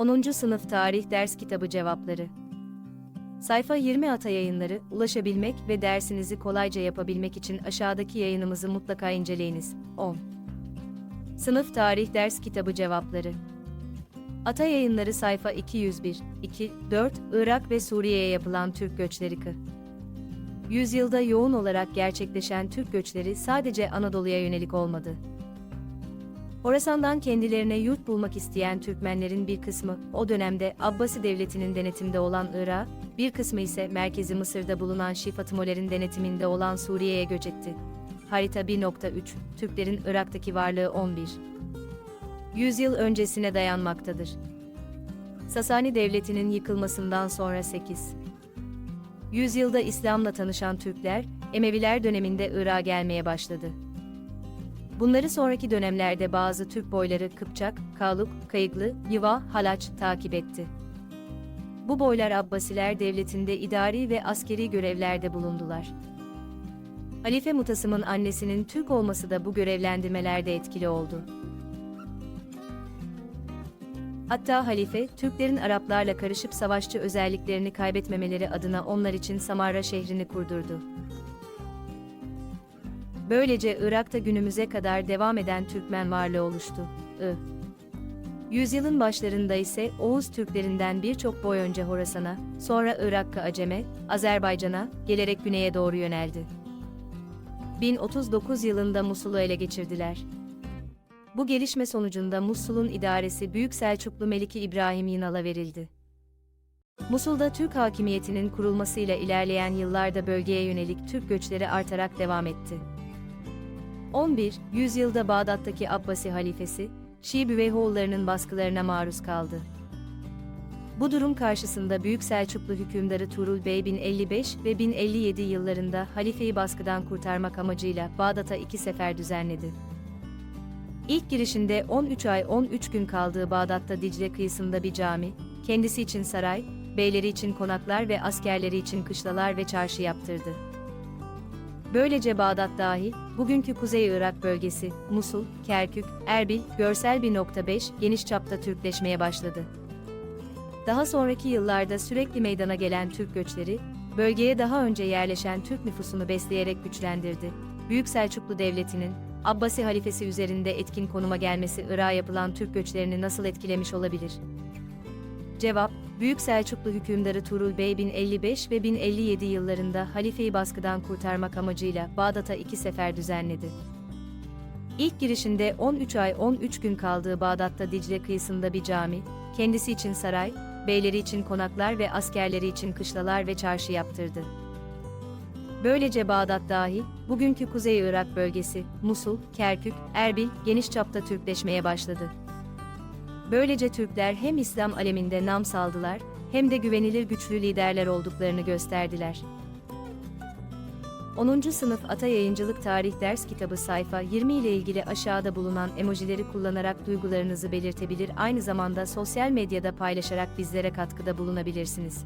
10. Sınıf Tarih Ders Kitabı Cevapları Sayfa 20 Ata Yayınları, ulaşabilmek ve dersinizi kolayca yapabilmek için aşağıdaki yayınımızı mutlaka inceleyiniz. 10. Sınıf Tarih Ders Kitabı Cevapları Ata Yayınları sayfa 201, 2, 4, Irak ve Suriye'ye yapılan Türk göçleri kı. Yüzyılda yoğun olarak gerçekleşen Türk göçleri sadece Anadolu'ya yönelik olmadı. Horasan'dan kendilerine yurt bulmak isteyen Türkmenlerin bir kısmı, o dönemde Abbasi Devleti'nin denetimde olan Irak, bir kısmı ise merkezi Mısır'da bulunan Şifatimolerin denetiminde olan Suriye'ye göç etti. Harita 1.3, Türklerin Irak'taki varlığı 11. Yüzyıl öncesine dayanmaktadır. Sasani Devleti'nin yıkılmasından sonra 8. Yüzyılda İslam'la tanışan Türkler, Emeviler döneminde Irak'a gelmeye başladı. Bunları sonraki dönemlerde bazı Türk boyları Kıpçak, Kaluk, Kayıklı, Yıva, Halaç takip etti. Bu boylar Abbasiler devletinde idari ve askeri görevlerde bulundular. Halife Mutasım'ın annesinin Türk olması da bu görevlendirmelerde etkili oldu. Hatta halife, Türklerin Araplarla karışıp savaşçı özelliklerini kaybetmemeleri adına onlar için Samarra şehrini kurdurdu. Böylece Irak'ta günümüze kadar devam eden Türkmen varlığı oluştu. I. Yüzyılın başlarında ise Oğuz Türklerinden birçok boy önce Horasan'a, sonra Irak'a Acem'e, Azerbaycan'a, gelerek güneye doğru yöneldi. 1039 yılında Musul'u ele geçirdiler. Bu gelişme sonucunda Musul'un idaresi Büyük Selçuklu Meliki İbrahim Yinal'a verildi. Musul'da Türk hakimiyetinin kurulmasıyla ilerleyen yıllarda bölgeye yönelik Türk göçleri artarak devam etti. 11. Yüzyılda Bağdat'taki Abbasi halifesi, Şii Büveyhoğullarının baskılarına maruz kaldı. Bu durum karşısında Büyük Selçuklu hükümdarı Tuğrul Bey 1055 ve 1057 yıllarında halifeyi baskıdan kurtarmak amacıyla Bağdat'a iki sefer düzenledi. İlk girişinde 13 ay 13 gün kaldığı Bağdat'ta Dicle kıyısında bir cami, kendisi için saray, beyleri için konaklar ve askerleri için kışlalar ve çarşı yaptırdı. Böylece Bağdat dahil, bugünkü Kuzey Irak bölgesi, Musul, Kerkük, Erbil, görsel 1.5 geniş çapta Türkleşmeye başladı. Daha sonraki yıllarda sürekli meydana gelen Türk göçleri, bölgeye daha önce yerleşen Türk nüfusunu besleyerek güçlendirdi. Büyük Selçuklu Devleti'nin, Abbasi halifesi üzerinde etkin konuma gelmesi Irak'a yapılan Türk göçlerini nasıl etkilemiş olabilir? Cevap, Büyük Selçuklu hükümdarı Tuğrul Bey 1055 ve 1057 yıllarında halifeyi baskıdan kurtarmak amacıyla Bağdat'a iki sefer düzenledi. İlk girişinde 13 ay 13 gün kaldığı Bağdat'ta Dicle kıyısında bir cami, kendisi için saray, beyleri için konaklar ve askerleri için kışlalar ve çarşı yaptırdı. Böylece Bağdat dahil, bugünkü Kuzey Irak bölgesi, Musul, Kerkük, Erbil geniş çapta Türkleşmeye başladı. Böylece Türkler hem İslam aleminde nam saldılar, hem de güvenilir güçlü liderler olduklarını gösterdiler. 10. Sınıf Ata Yayıncılık Tarih Ders Kitabı sayfa 20 ile ilgili aşağıda bulunan emojileri kullanarak duygularınızı belirtebilir aynı zamanda sosyal medyada paylaşarak bizlere katkıda bulunabilirsiniz.